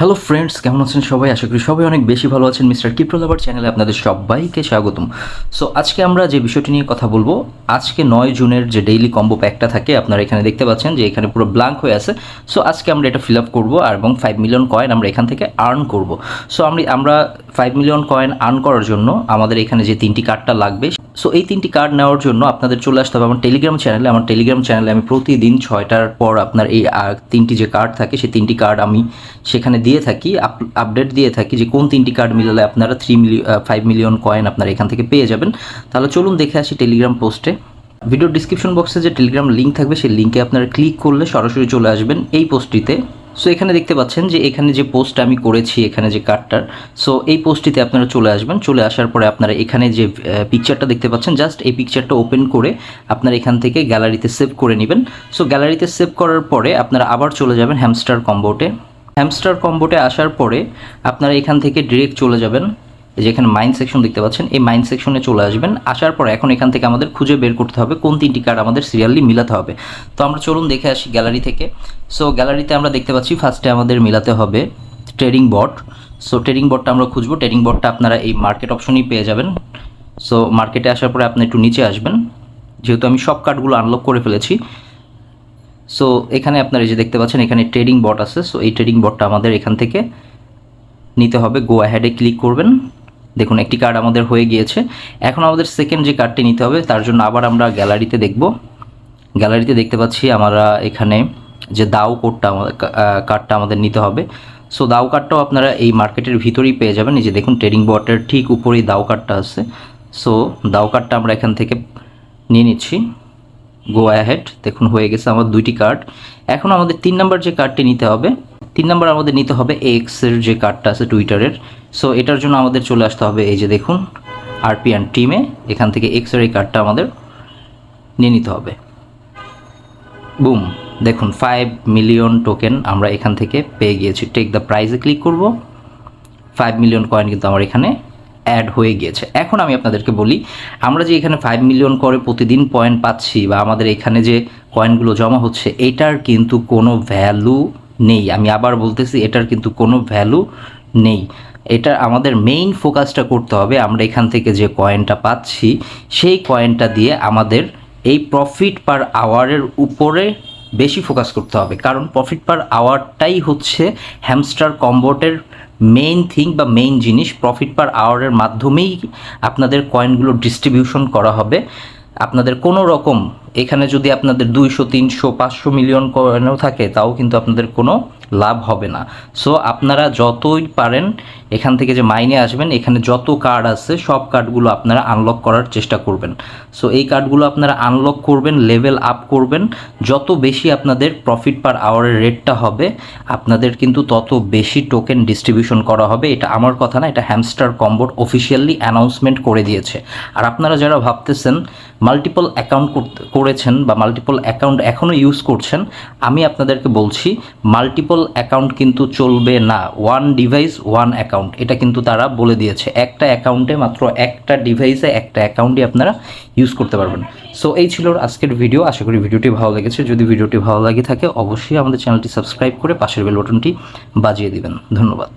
Hello friends কেমন আছেন সবাই? আশা করি সবাই অনেক বেশি ভালো আছেন। মিস্টার কিপ্রলাভার চ্যানেলে আপনাদের সবাইকে স্বাগতম। সো আজকে আমরা যে বিষয়টি নিয়ে কথা বলব, আজকে নয় জুনের যে ডেইলি কম্বো প্যাকটা থাকে, আপনারা এখানে দেখতে পাচ্ছেন যে এখানে পুরো ব্ল্যাঙ্ক হয়ে আছে। সো আজকে আমরা এটা ফিল আপ করব এবং ফাইভ মিলিয়ন কয়েন আমরা এখান থেকে আর্ন করব। সো আমি আমরা ফাইভ মিলিয়ন কয়েন আর্ন করার জন্য আমাদের এখানে যে তিনটি কার্ডটা লাগবে সো এই তিনটি কার্ড নেওয়ার জন্য আপনাদের চলে আসতে হবে আমার টেলিগ্রাম চ্যানেলে আমার টেলিগ্রাম চ্যানেলে আমি প্রতিদিন ছয়টার পর আপনার এই তিনটি যে কার্ড থাকে, সেই তিনটি কার্ড আমি সেখানে দিয়ে থাকি আপডেট দিয়ে থাকি যে কোন তিনটি কার্ড মিলালে আপনারা three million five million coin আপনারা এখান থেকে পেয়ে যাবেন। তাহলে চলুন দেখে আসি টেলিগ্রাম পোস্টে ভিডিও ডিসক্রিপশন বক্সে যে টেলিগ্রাম লিঙ্ক থাকবে, সেই লিঙ্কে আপনারা ক্লিক করলে সরাসরি চলে আসবেন এই পোস্টটিতে সো এখানে দেখতে পাচ্ছেন যে এখানে যে পোস্ট আমি করেছি, এখানে যে কার্ডটার সো এই পোস্টটিতে আপনারা চলে আসবেন। চলে আসার পরে আপনারা এখানে যে পিকচারটা দেখতে পাচ্ছেন জাস্ট এই পিকচারটা ওপেন করে আপনারা এখান থেকে গ্যালারিতে সেভ করে নেবেন। সো গ্যালারিতে সেভ করার পরে আপনারা আবার চলে যাবেন হ্যামস্টার কম্বোটে হ্যামস্টার কম্বোটে আসার পরে আপনারা এখান থেকে ডিরেক্ট চলে যাবেন। এই যে এখানে মাইন্ড সেকশন দেখতে পাচ্ছেন, এই মাইন্ড সেকশনে চলে আসবেন। আসার পর এখন এখান থেকে আমাদের খুঁজে বের করতে হবে কোন তিনটি কার্ড আমাদের সিরিয়ালি মিলাতে হবে। তো আমরা চলুন দেখে আসি গ্যালারি থেকে। সো গ্যালারিতে আমরা দেখতে পাচ্ছি ফার্স্টে আমাদের মিলাতে হবে ট্রেডিং বট সো ট্রেডিং বটটা আমরা খুঁজবো। ট্রেডিং বটটা আপনারা এই মার্কেট অপশনই পেয়ে যাবেন। সো মার্কেটে আসার পরে আপনি একটু নিচে আসবেন। যেহেতু আমি সব কার্ডগুলো আনলক করে ফেলেছি। সো এখানে আপনারা যে দেখতে পাচ্ছেন, এখানে ট্রেডিং বট আছে। সো এই ট্রেডিং বটটা আমাদের এখান থেকে নিতে হবে। গো অ্যাহেডে ক্লিক করবেন। দেখুন, একটি কার্ড আমাদের হয়ে গিয়েছে। এখন আমাদের সেকেন্ড যে কার্ডটি নিতে হবে, তার জন্য আবার আমরা গ্যালারিতে দেখব। গ্যালারিতে দেখতে পাচ্ছি আমরা এখানে যে দাও কোডটা আমাদের কার্ডটা আমাদের নিতে হবে। সো দাও কার্ডটাও আপনারা এই মার্কেটের ভিতরেই পেয়ে যাবেন। এই যে দেখুন ট্রেডিং বটের ঠিক উপরেই দাও কার্ডটা আছে। সো দাও কার্ডটা আমরা এখান থেকে নিয়ে নিচ্ছি। গো অ্যাহেড দেখুন, হয়ে গেছে আমার দুইটি কার্ড এখন আমাদের তিন নাম্বার যে কার্ডটি নিতে হবে তিন নম্বর আমাদের নিতে হবে এক্সের যে কার্ডটা আছে টুইটারের সো এটার জন্য আমাদের চলে আসতে হবে এই যে দেখুন আরপিএন টিমে এখান থেকে এক্সের এই কার্ডটা আমাদের নিয়ে নিতে হবে। বুম দেখুন ফাইভ মিলিয়ন টোকেন আমরা এখান থেকে পেয়ে গিয়েছি। টেক দ্য প্রাইজে ক্লিক করব। ফাইভ মিলিয়ন কয়েন কিন্তু আমার এখানে অ্যাড হয়ে গিয়েছে। এখন আমি আপনাদেরকে বলি, আমরা যে এখানে ফাইভ মিলিয়ন করে প্রতিদিন পয়েন্ট পাচ্ছি বা আমাদের এখানে যে কয়েনগুলো জমা হচ্ছে, এটার কিন্তু কোনো ভ্যালু নেই। আমি আবার বলতেছি, এটার কিন্তু কোনো ভ্যালু নেই। এটা আমাদের মেইন ফোকাসটা করতে হবে, আমরা এখান থেকে যে কয়েনটা পাচ্ছি, সেই কয়েনটা দিয়ে আমাদের এই প্রফিট পার আওয়ারের উপরে বেশি ফোকাস করতে হবে। কারণ প্রফিট পার আওয়ারটাই হচ্ছে হ্যামস্টার কম্বোটের মেইন থিং বা মেইন জিনিস। প্রফিট পার আওয়ারের মাধ্যমেই আপনাদের কয়েনগুলো ডিস্ট্রিবিউশন করা হবে। আপনাদের কোনো রকম এখানে যদি আপনাদের দুইশো, তিনশো, পাঁচশো মিলিয়ন কয়েনও থাকে, তাও কিন্তু আপনাদের কোনো লাভ হবে না। সো আপনারা যতই পারেন এখান থেকে যে মাইনে আসবেন, এখানে যত কার্ড আছে, সব কার্ডগুলো আপনারা আনলক করার চেষ্টা করবেন। সো এই কার্ডগুলো আপনারা আনলক করবেন লেভেল আপ করবেন। যত বেশি আপনাদের প্রফিট পার আওয়ারের রেটটা হবে, আপনাদের কিন্তু তত বেশি টোকেন ডিস্ট্রিবিউশন করা হবে। এটা আমার কথা না, এটা হ্যামস্টার কম্বোট অফিসিয়ালি অ্যানাউন্সমেন্ট করে দিয়েছে। আর আপনারা যারা ভাবতেছেন মাল্টিপল অ্যাকাউন্ট করেছেন বা মাল্টিপল অ্যাকাউন্ট এখনও ইউজ করছেন, আমি আপনাদেরকে বলছি মাল্টিপল অ্যাকাউন্ট কিন্তু চলবে না। ওয়ান ডিভাইস ওয়ান অ্যাকাউন্ট এটা কিন্তু তারা বলে দিয়েছে। একটা অ্যাকাউন্টে মাত্র একটা ডিভাইসে একটা অ্যাকাউন্টই আপনারা ইউজ করতে পারবেন। সো এই ছিল আজকের ভিডিও আশা করি ভিডিওটি ভালো লেগেছে। যদি ভিডিওটি ভালো লাগে থাকে, অবশ্যই আমাদের চ্যানেলটি সাবস্ক্রাইব করে পাশের বেল বাটনটি বাজিয়ে দিবেন। ধন্যবাদ।